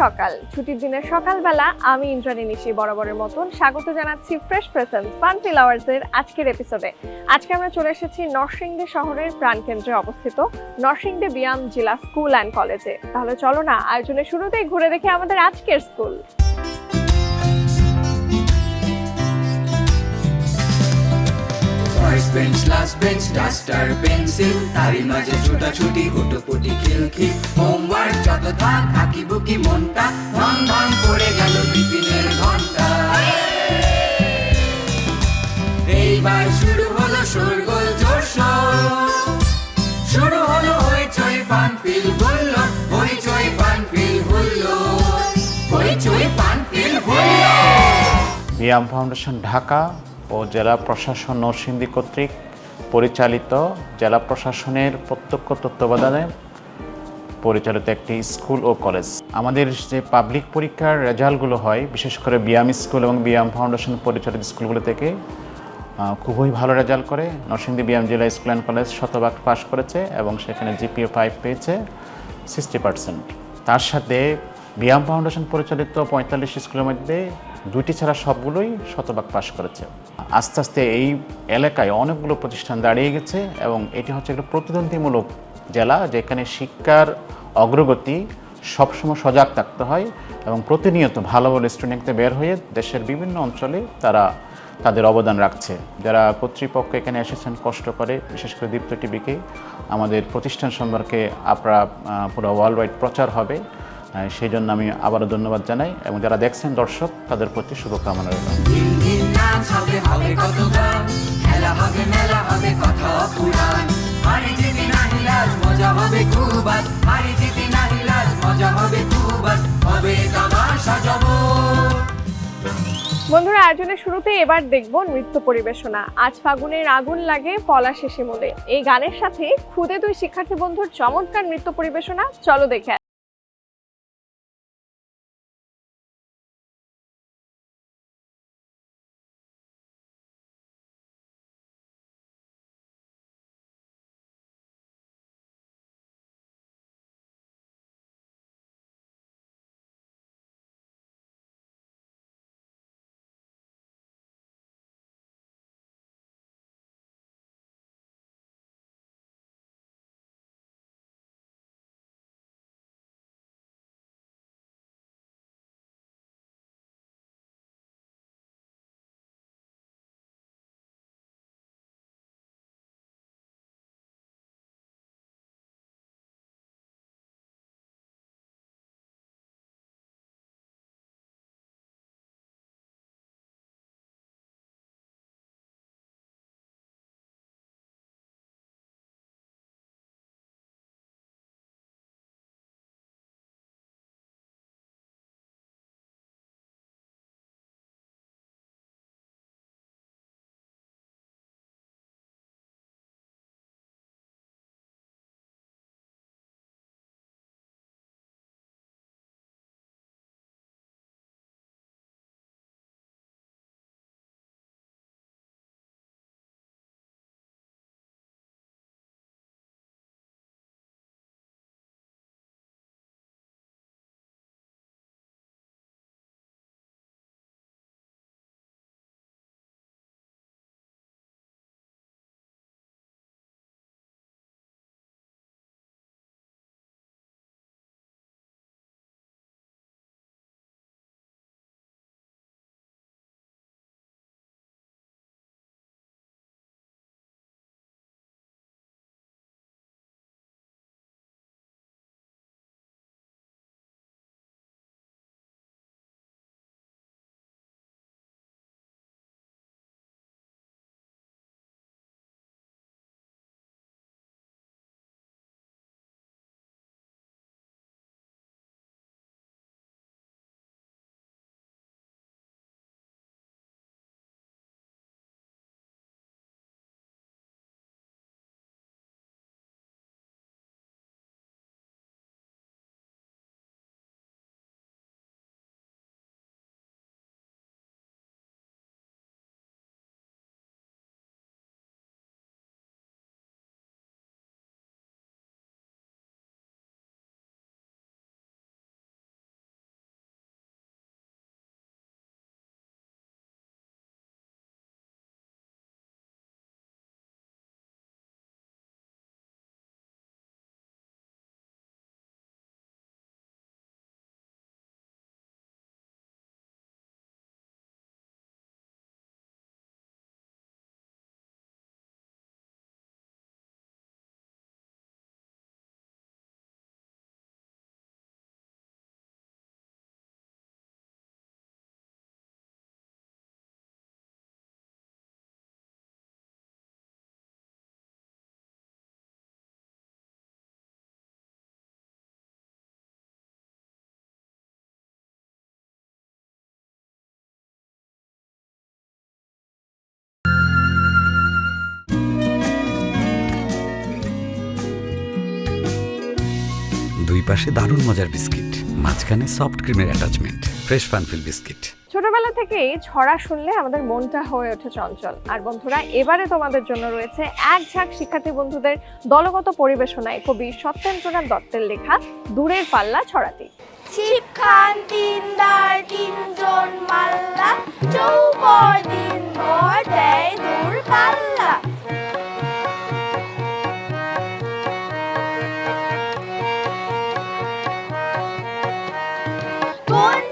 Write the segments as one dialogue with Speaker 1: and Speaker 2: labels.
Speaker 1: সকাল। ছুটির দিনের সকালবেলা আমি ইন্দ্রাণী নিশি বরাবরের মতন স্বাগত জানাচ্ছি ফ্রেশ প্রেসেন্স ফান ফ্লাওয়ার্সের আজকের এপিসোডে আজকে আমরা চলে এসেছি নরসিংদী শহরের প্রাণকেন্দ্রে অবস্থিত নরসিংদে বিয়াম জেলা স্কুল অ্যান্ড কলেজে তাহলে চলো না, আয়োজনের শুরুতেই ঘুরে দেখি আমাদের আজকের school.
Speaker 2: Bench last bench duster pencil তারই মাঝে ছোটাছুটি হুটোপুটি খিলখিল হোমওয়ার্ক যত থাক আঁকি বুকি মনটা ধম ধম পড়ে গেল টিফিনের ঘণ্টা এইবার শুরু হলো শোরগোল জোর শুরু হলো হইচই ফান ফিল হুল্লো হইচই ফান ফিল হুল্লো। হইচই ফান ফিল হুল্লো।
Speaker 3: বিয়াম ফাউন্ডেশন ঢাকা ও জেলা প্রশাসন নরসিংদী কর্তৃক পরিচালিত জেলা প্রশাসনের প্রত্যক্ষ তত্ত্বাবধানে পরিচালিত একটি স্কুল ও কলেজ। আমাদের যে পাবলিক পরীক্ষার রেজাল্টগুলো হয়, বিশেষ করে বিয়াম স্কুল এবং বিয়াম ফাউন্ডেশন পরিচালিত স্কুলগুলো থেকে খুবই ভালো রেজাল্ট করে। নরসিংদী বিয়াম জেলা স্কুল অ্যান্ড কলেজ শতভাগ পাস করেছে এবং সেখানে জিপিও ফাইভ পেয়েছে সিক্সটি পার্সেন্ট। তার সাথে বিয়াম ফাউন্ডেশন পরিচালিত পঁয়তাল্লিশ স্কুলের মধ্যে দুইটি ছাড়া সবগুলোই শতভাগ পাশ করেছে। আস্তে আস্তে এই এলাকায় অনেকগুলো প্রতিষ্ঠান দাঁড়িয়ে গেছে এবং এটি হচ্ছে একটা প্রতিদ্বন্দ্বীমূলক জেলা যেখানে শিক্ষার অগ্রগতি সবসময় সজাগ থাকতে হয় এবং প্রতিনিয়ত ভালো ভালো স্টুডেন্টকে বের হয়ে দেশের বিভিন্ন অঞ্চলে তারা তাদের অবদান রাখছে। যারা কর্তৃপক্ষ এখানে এসেছেন, কষ্ট করে, বিশেষ করে দীপ্ত টিভিকে, আমাদের প্রতিষ্ঠান সম্পর্কে আপনারা পুরো ওয়ার্ল্ড ওয়াইড প্রচার হবে। সেই জন্য আমি আবারও ধন্যবাদ জানাই এবং যারা দেখছেন দর্শক, তাদের প্রতি শুভকামনা রইল।
Speaker 1: বন্ধুরা, আয়োজনের শুরুতে এবার দেখব নৃত্য পরিবেশনা। আজ ফাগুনের আগুন লাগে পলা শেষে মোদে এই গানের সাথে খুদে দুই শিক্ষার্থী বন্ধুর চমৎকার নৃত্য পরিবেশনা। চলো দেখে
Speaker 4: পাশে দারুণ মজার বিস্কিট মাঝখানে সফট ক্রিমের অ্যাটাচমেন্ট ফ্রেশ ফানফিল বিস্কিট
Speaker 5: ছোটবেলা থেকেই ছড়া শুনলে আমাদের মনটা হয়ে ওঠে চঞ্চল। আর বন্ধুরা এবারে তোমাদের জন্য রয়েছে এক ঝাঁক শিক্ষার্থী বন্ধুদের দলগত পরিবেশনায় কবি সত্যেন্দ্রনাথ দত্তের লেখা দূরের পাল্লা ছড়াটি
Speaker 6: ছিপখান তিনদার তিনজন মাল্লা চৌপর দিন ভর দেয় দূর পাল্লা।
Speaker 5: Bonnie.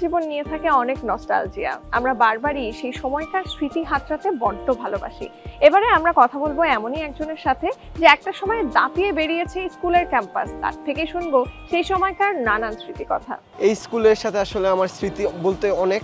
Speaker 5: জীবন নিয়ে থাকে অনেক নস্টালজিয়া আমরা বারবারই সেই সময়কার স্মৃতি হাতড়াতে বড্ড ভালোবাসি। এবারে আমরা কথা বলব এমনই একজনের সাথে যে একটা সময় দাপিয়ে বেরিয়েছে স্কুলের ক্যাম্পাস। তার থেকে শুনব সেই সময়কার নানান স্মৃতি কথা
Speaker 7: এই স্কুলের সাথে আসলে আমার স্মৃতি বলতে অনেক।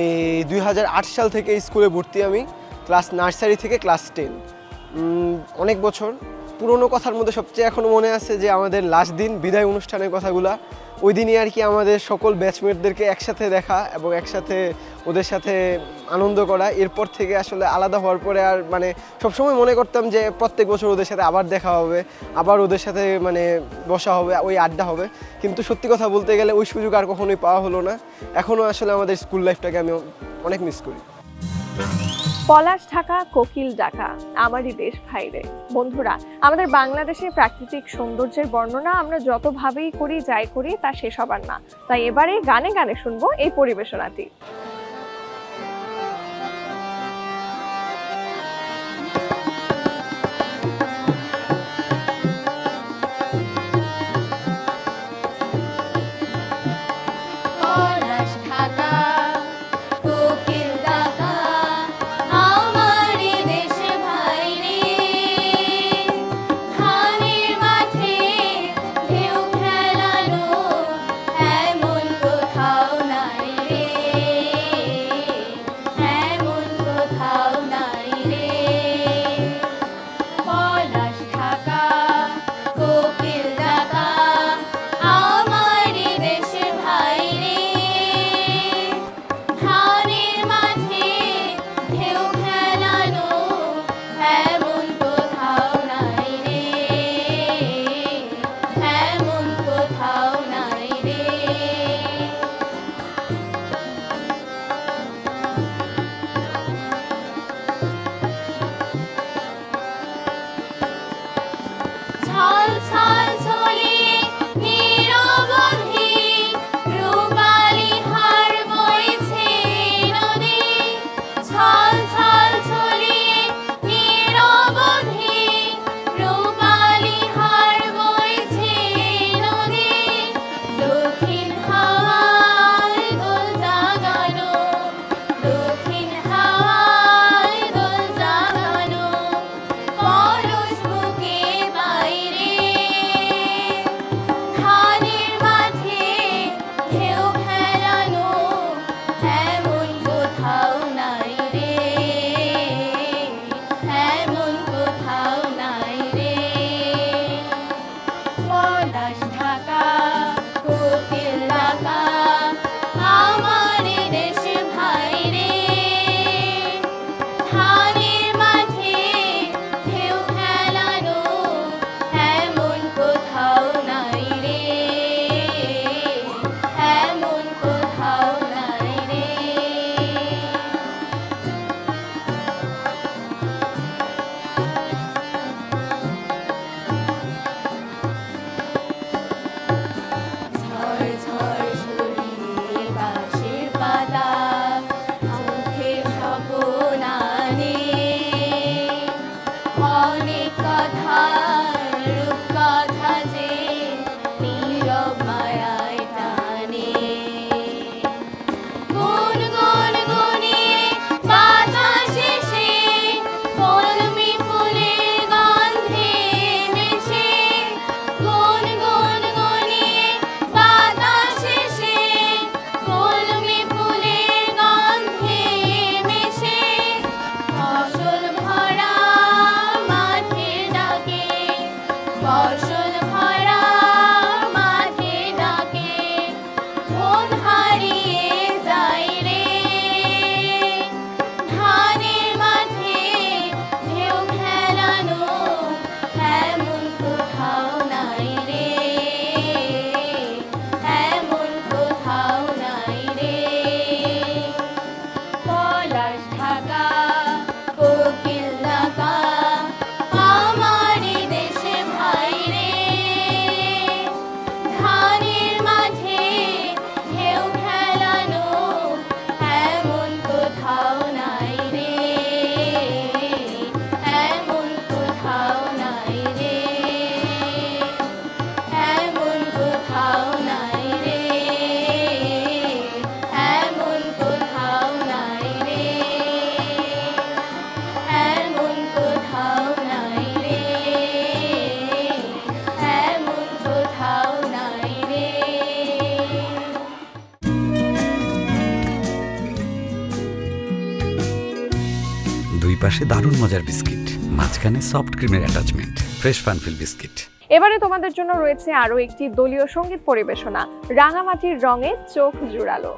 Speaker 7: এই দুই হাজার আট সাল থেকে স্কুলে ভর্তি আমি, ক্লাস নার্সারি থেকে ক্লাস টেন। অনেক বছর। পুরনো কথার মধ্যে সবচেয়ে এখনও মনে আছে যে আমাদের লাস্ট দিন বিদায় অনুষ্ঠানের কথাগুলা। ওই দিনই আর কি আমাদের সকল ব্যাচমেটদেরকে একসাথে দেখা এবং একসাথে ওদের সাথে আনন্দ করা। এরপর থেকে আসলে আলাদা হওয়ার পরে আর মানে সবসময় মনে করতাম যে প্রত্যেক বছর ওদের সাথে আবার দেখা হবে, আবার ওদের সাথে মানে বসা হবে, ওই আড্ডা হবে। কিন্তু সত্যি কথা বলতে গেলে ওই সুযোগ আর কখনোই পাওয়া হলো না। এখনও আসলে আমাদের স্কুল লাইফটাকে আমি অনেক মিস করি।
Speaker 5: পলাশ ঢাকা, কোকিল ঢাকা। আমারই দেশ ভাইরে। বন্ধুরা, আমাদের বাংলাদেশের প্রাকৃতিক সৌন্দর্যের বর্ণনা আমরা যতভাবেই করি, যাই করি, তা শেষ হবার না। তাই এবারে গানে গানে শুনব এই পরিবেশনাটি।
Speaker 4: মজার বিস্কিট, মাঝখানে সফট ক্রিমের অ্যাটাচমেন্ট ফ্রেশ ফানফিল বিস্কিট
Speaker 5: এবারে তোমাদের জন্য রয়েছে আরও একটি দলীয় সংগীত পরিবেশনা, রাঙামাটির রঙে চোখ জুড়ালো।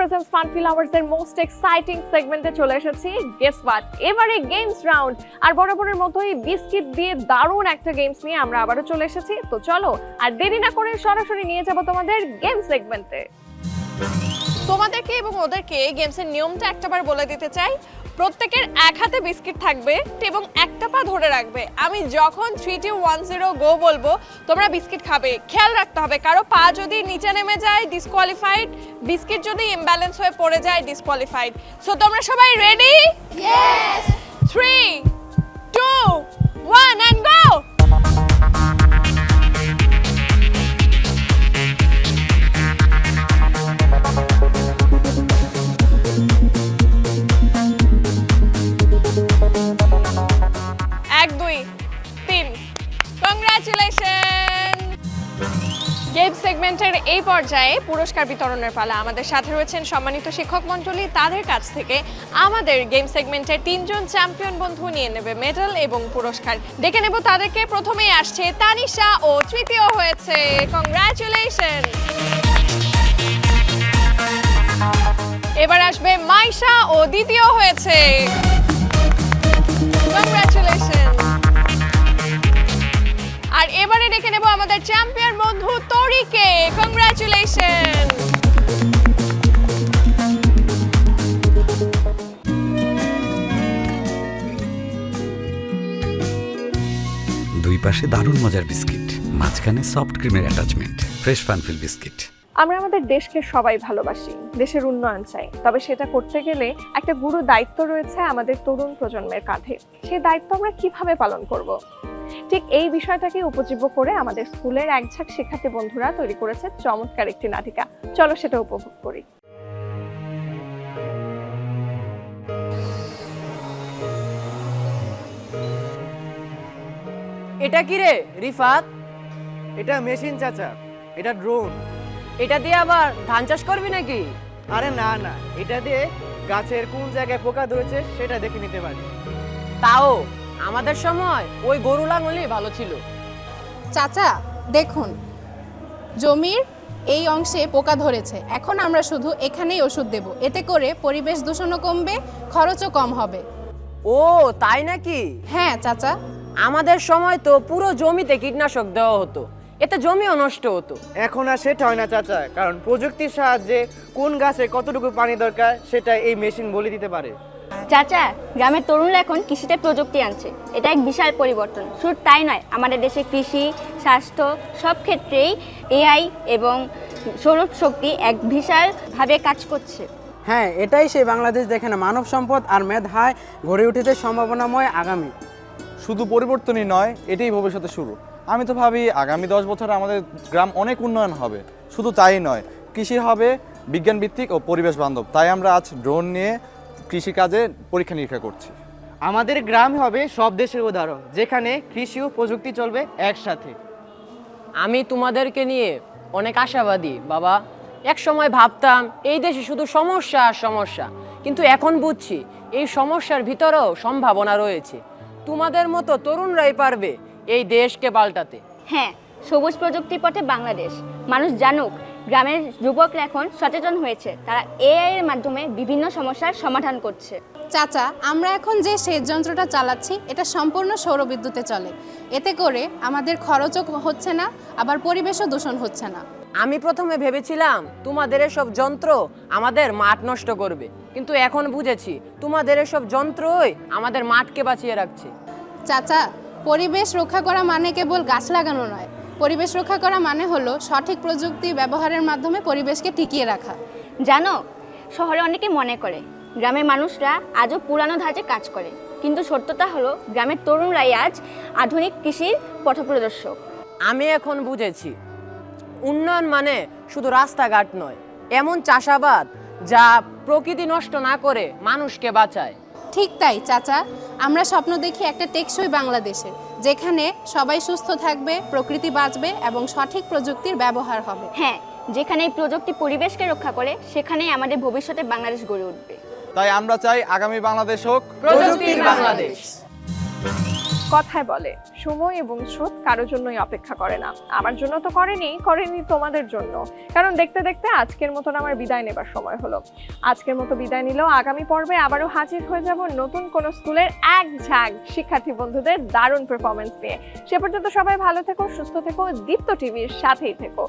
Speaker 5: প্রেজেন্স ফান ফিল আওয়ার্স এর মোস্ট এক্সাইটিং সেগমেন্টে চলে এসেছি। গেস হোয়াট এবারে গেমস রাউন্ড আর বরাবরের মতোই বিস্কিট দিয়ে দারুণ একটা গেমস নিয়ে আমরা আবারও চলে এসেছি। তো চলো, আর দেরি না করে সরাসরি নিয়ে যাব তোমাদের গেম সেগমেন্টে তোমাদেরকে এবং ওদেরকে গেমসের নিয়মটা একটাবার বলে দিতে চাই। প্রত্যেকের এক হাতে বিস্কিট থাকবে এবং একটা পা ধরে রাখবে। আমি যখন three two one zero go বলব তোমরা বিস্কিট খাবে। খেয়াল রাখতে হবে কারও পা যদি নিচে নেমে যায় ডিসকোয়ালিফাইড বিস্কিট যদি ইমব্যালেন্স হয়ে পড়ে যায় ডিসকোয়ালিফাইড সো তোমরা সবাই ready three two one and go পর্যায়ে পুরস্কার বিতরণের পালা আমাদের সাথে রয়েছেন সম্মানিত শিক্ষক মণ্ডলী। তাদের কাছ থেকে আমাদের গেম সেগমেন্টের তিনজন চ্যাম্পিয়ন বন্ধু নিয়ে নেবে মেডেল এবং পুরস্কার। ডেকে নেব তাদেরকে। প্রথমেই আসছে তানিশা ও তৃতীয় হয়েছে কংগ্রাচুলেশন এবার আসবে মাইশা ও দ্বিতীয় হয়েছে
Speaker 1: চ্যাম্পিয়ন বন্ধু তরিকে কংগ্রাচুলেশন
Speaker 4: দুই পাশে দারুণ মজার বিস্কিট মাঝখানে সফট ক্রিমের অ্যাটাচমেন্ট ফ্রেশ ফানফিল বিস্কিট
Speaker 1: আমরা আমাদের দেশকে সবাই ভালোবাসি দেশের উন্নয়ন চাই। তবে সেটা করতে গেলে একটা গুরু দায়িত্ব রয়েছে আমাদের তরুণ প্রজন্মের কাঁধে। সেই দায়িত্ব আমরা কীভাবে পালন করব? ঠিক এই বিষয়টাকে উপজীব্য করে আমাদের স্কুলের একঝাঁক শিক্ষার্থী বন্ধুরা তৈরি করেছে চমৎকার একটি নাটিকা। চলো সেটা উপভোগ করি।
Speaker 8: এটা কি রে রিফাত?
Speaker 9: এটা মেশিন চাচা এটা ড্রোন।
Speaker 8: এটা দিয়ে আবার ধান চাষ করবি নাকি?
Speaker 9: আরে না না এটা দিয়ে গাছের কোন জায়গায় পোকা ধরেছে সেটা দেখে নিতে পারি।
Speaker 8: তাও? আমাদের সময় ওই গরু লাঙলই ভালো ছিল।
Speaker 10: চাচা দেখুন জমির এই অংশে পোকা ধরেছে। এখন আমরা শুধু এখানেই ওষুধ দেব। এতে করে পরিবেশ দূষণও কমবে খরচও কম হবে।
Speaker 8: ও তাই নাকি?
Speaker 10: হ্যাঁ চাচা।
Speaker 8: আমাদের সময় তো পুরো জমিতে কীটনাশক দেওয়া হতো। এতে জমিও নষ্ট হতো।
Speaker 9: এখন আর সেটা হয় না চাচা। কারণ প্রযুক্তির সাহায্যে কোন গাছে কতটুকু পানি দরকার সেটা এই মেশিন বলে দিতে পারে।
Speaker 6: চাচা গ্রামের তরুণরা এখন কৃষিতে প্রযুক্তি আনছে। এটা এক বিশাল পরিবর্তন। শুধু তাই নয় আমাদের দেশে কৃষি স্বাস্থ্য সব ক্ষেত্রেই এআই এবং সৌরশক্তি এক বিশালভাবে কাজ করছে।
Speaker 11: হ্যাঁ এটাই সেই বাংলাদেশ যেখানে মানব সম্পদ আর মেধায় গড়ে উঠেছে সম্ভাবনাময় আগামী।
Speaker 12: শুধু পরিবর্তনই নয় এটাই ভবিষ্যতে শুরু। আমি তো ভাবি আগামী দশ বছরে আমাদের গ্রাম অনেক উন্নয়ন হবে। শুধু তাই নয় কৃষি হবে বিজ্ঞান ভিত্তিক ও পরিবেশ বান্ধব। তাই আমরা আজ ড্রোন নিয়ে কৃষিকাজে পরীক্ষা নিরীক্ষা করছি।
Speaker 9: আমাদের গ্রাম হবে সব দেশের উদাহরণ যেখানে কৃষি ও প্রযুক্তি চলবে একসাথে।
Speaker 8: আমি তোমাদেরকে নিয়ে অনেক আশাবাদী বাবা। এক সময় ভাবতাম এই দেশে শুধু সমস্যা আর সমস্যা। কিন্তু এখন বুঝছি এই সমস্যার ভিতরেও সম্ভাবনা রয়েছে। তোমাদের মতো তরুণরাই পারবে এই দেশকে পাল্টাতে।
Speaker 6: হ্যাঁ সবুজ প্রযুক্তির পথে বাংলাদেশ। মানুষ জানুক গ্রামের যুবকরা এখন সচেতন হয়েছে। তারা এআই এর মাধ্যমে বিভিন্ন সমস্যার সমাধান করছে।
Speaker 10: চাচা আমরা এখন যে সেচ যন্ত্রটা চালাচ্ছি এটা সম্পূর্ণ সৌরবিদ্যুতে চলে। এতে করে আমাদের খরচও হচ্ছে না আবার পরিবেশও দূষণ হচ্ছে না।
Speaker 8: আমি প্রথমে ভেবেছিলাম তোমাদের এসব যন্ত্র আমাদের মাঠ নষ্ট করবে। কিন্তু এখন বুঝেছি তোমাদের এসব যন্ত্রই আমাদের মাঠকে বাঁচিয়ে রাখছে।
Speaker 10: চাচা পরিবেশ রক্ষা করা মানে কেবল গাছ লাগানো নয় পরিবেশ রক্ষা করা মানে হলো সঠিক প্রযুক্তি ব্যবহারের মাধ্যমে পরিবেশকে টিকিয়ে রাখা।
Speaker 6: জানো শহরে অনেকে মনে করে গ্রামের মানুষরা আজও পুরানো ধাঁচে কাজ করে। কিন্তু সত্যতা হলো গ্রামের তরুণরাই আজ আধুনিক কৃষির পথপ্রদর্শক।
Speaker 8: আমি এখন বুঝেছি উন্নয়ন মানে শুধু রাস্তাঘাট নয় এমন চাষাবাদ যা প্রকৃতি নষ্ট না করে মানুষকে বাঁচায়।
Speaker 10: ঠিক তাই চাচা। আমরা স্বপ্ন দেখি একটা টেকসই বাংলাদেশের যেখানে সবাই সুস্থ থাকবে প্রকৃতি বাঁচবে এবং সঠিক প্রযুক্তির ব্যবহার হবে।
Speaker 6: হ্যাঁ যেখানে এই প্রযুক্তি পরিবেশকে রক্ষা করে সেখানেই আমাদের ভবিষ্যতে বাংলাদেশ গড়ে উঠবে।
Speaker 12: তাই আমরা চাই আগামী বাংলাদেশ হোক
Speaker 8: প্রযুক্তির বাংলাদেশ।
Speaker 1: কথায় বলে, সময় এবং স্রোত কারোর জন্যই অপেক্ষা করে না। আমার জন্য তো করেনি করেনি তোমাদের জন্য। কারণ দেখতে দেখতে আজকের মতন আমার বিদায় নেবার সময় হলো। আজকের মতো বিদায় নিলেও আগামী পর্বে আবারও হাজির হয়ে যাব নতুন কোন স্কুলের এক ঝাঁক শিক্ষার্থী বন্ধুদের দারুণ পারফরমেন্স নিয়ে। সে পর্যন্ত সবাই ভালো থেকো, সুস্থ থেকো, দীপ্ত টিভির সাথেই থেকো।